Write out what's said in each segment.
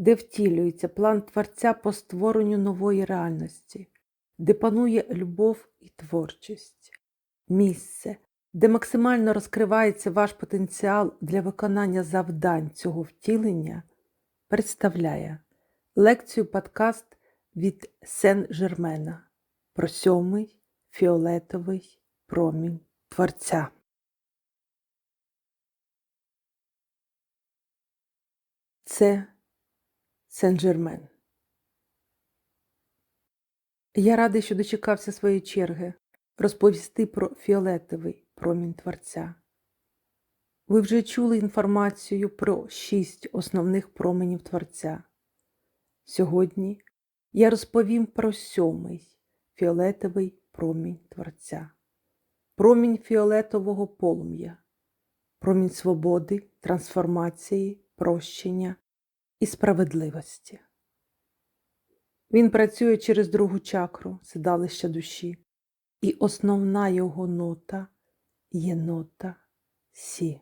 де втілюється план Творця по створенню нової реальності, де панує любов і творчість. Місце, де максимально розкривається ваш потенціал для виконання завдань цього втілення, представляє лекцію подкаст від Сен-Жермена про сьомий фіолетовий промінь Творця. Це Сен-Жермен. Я радий, що дочекався своєї черги розповісти про фіолетовий промінь Творця. Ви вже чули інформацію про шість основних променів Творця. Сьогодні я розповім про сьомий фіолетовий промінь Творця, промінь фіолетового полум'я, промінь свободи, трансформації, прощення і справедливості. Він працює через другу чакру седалища душі, і основна його нота є нота Сі.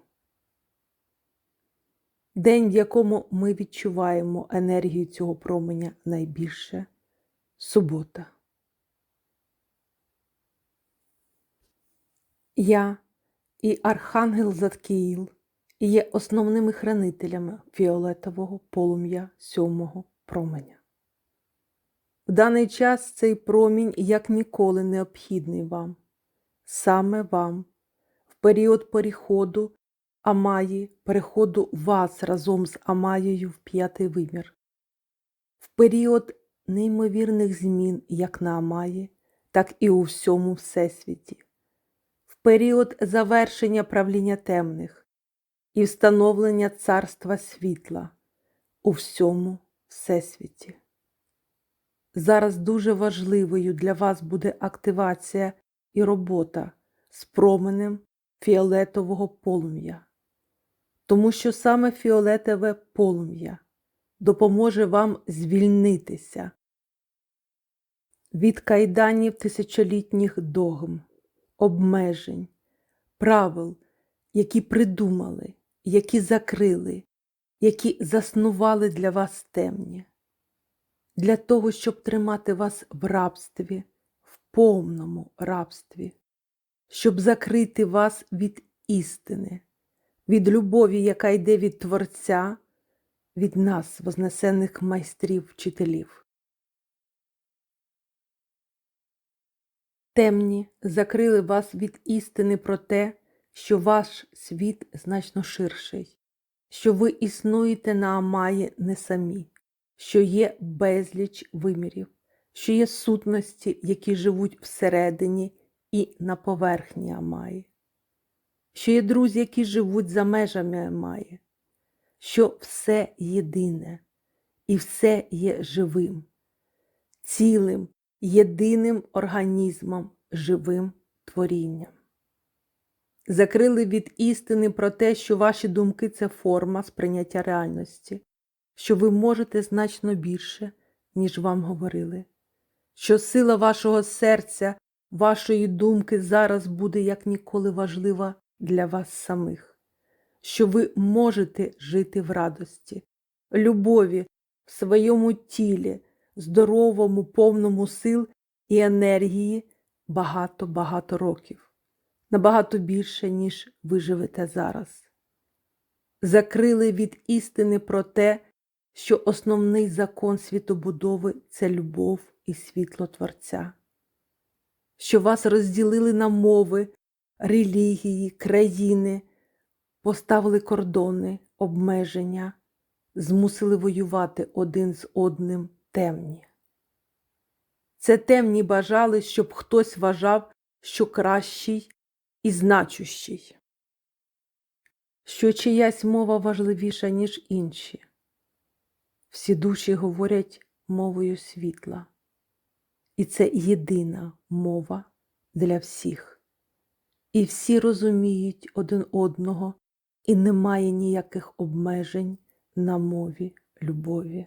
День, в якому ми відчуваємо енергію цього променя найбільше субота. Я і Архангел Заткіїл є основними хранителями фіолетового полум'я сьомого променя. В даний час цей промінь як ніколи необхідний вам, саме вам, в період переходу Амаї, переходу вас разом з Амаєю в п'ятий вимір, в період неймовірних змін як на Амаї, так і у всьому Всесвіті, в період завершення правління темних і встановлення царства світла у всьому Всесвіті. Зараз дуже важливою для вас буде активація і робота з променем фіолетового полум'я, тому що саме фіолетове полум'я допоможе вам звільнитися від кайданів тисячолітніх догм, обмежень, правил, які придумали, які закрили, які заснували для вас темні для того, щоб тримати вас в рабстві, в повному рабстві, щоб закрити вас від істини, від любові, яка йде від Творця, від нас, вознесених майстрів вчителів. Темні закрили вас від істини про те, що ваш світ значно ширший, що ви існуєте на Амаї не самі що є безліч вимірів, що є сутності, які живуть всередині і на поверхні Амаї, що є друзі, які живуть за межами Амаї, що все єдине і все є живим, цілим, єдиним організмом, живим творінням. Закрили від істини про те, що ваші думки це форма сприйняття реальності, що ви можете значно більше, ніж вам говорили, що сила вашого серця, вашої думки зараз буде як ніколи важлива для вас самих, що ви можете жити в радості, любові в своєму тілі, здоровому, повному сил і енергії багато-багато років, набагато більше, ніж ви живете зараз. Закрили від істини про те, що основний закон світобудови це любов і світло Творця, що вас розділили на мови, релігії, країни, поставили кордони, обмеження, змусили воювати один з одним темні. Це темні бажали, щоб хтось вважав, що кращий і значущий, що чиясь мова важливіша, ніж інші. Всі душі говорять мовою світла. І це єдина мова для всіх. І всі розуміють один одного, і немає ніяких обмежень на мові любові.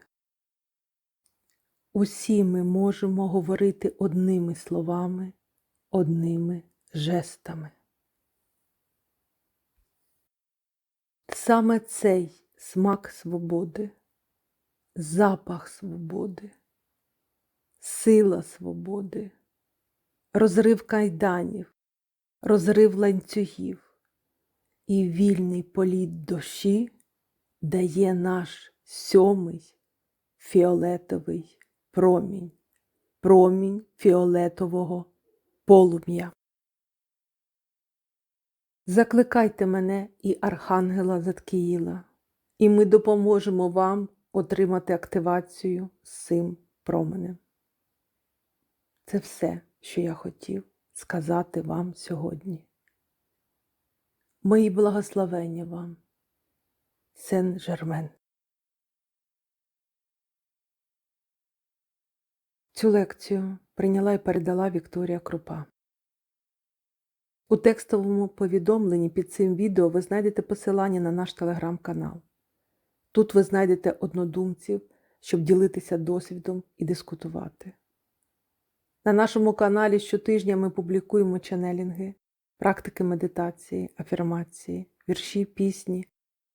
Усі ми можемо говорити одними словами, одними жестами. Саме цей смак свободи, запах свободи, сила свободи, розрив кайданів, розрив ланцюгів і вільний політ душі дає наш сьомий фіолетовий промінь, промінь фіолетового полум'я. Закликайте мене і Архангела Заткіїла, і ми допоможемо вам отримати активацію з цим променем. Це все, що я хотів сказати вам сьогодні. Мої благословення вам, Сен Жермен. Цю лекцію прийняла і передала Вікторія Крупа. У текстовому повідомленні під цим відео ви знайдете посилання на наш телеграм-канал. Тут ви знайдете однодумців, щоб ділитися досвідом і дискутувати. На нашому каналі щотижня ми публікуємо ченелінги, практики медитації, афірмації, вірші, пісні,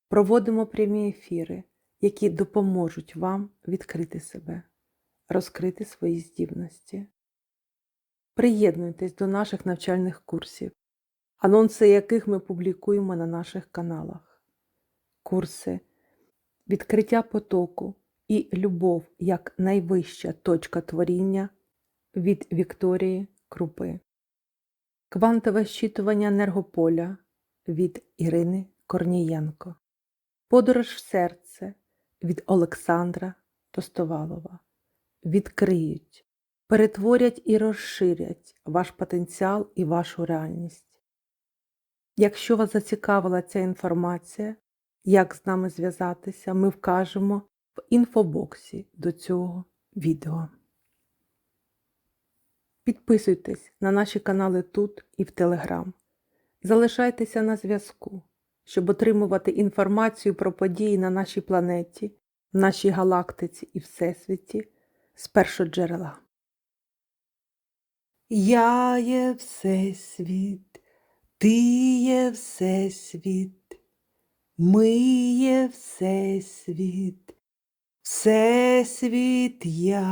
проводимо прямі ефіри, які допоможуть вам відкрити себе, розкрити свої здібності. Приєднуйтесь до наших навчальних курсів, анонси яких ми публікуємо на наших каналах. Курси Відкриття потоку і любов як найвища точка творіння від Вікторії Крупи. Квантове щитування енергополя від Ірини Корнієнко. Подорож в серце від Олександра Тостовалова. Відкриють, перетворять і розширять ваш потенціал і вашу реальність. Якщо вас зацікавила ця інформація, як з нами зв'язатися, ми вкажемо в інфобоксі до цього відео. Підписуйтесь на наші канали тут і в Телеграм. Залишайтеся на зв'язку, щоб отримувати інформацію про події на нашій планеті, в нашій галактиці і Всесвіті з першоджерела. Я є Всесвіт, ти є Всесвіт, ми є Всесвіт, Всесвіт я.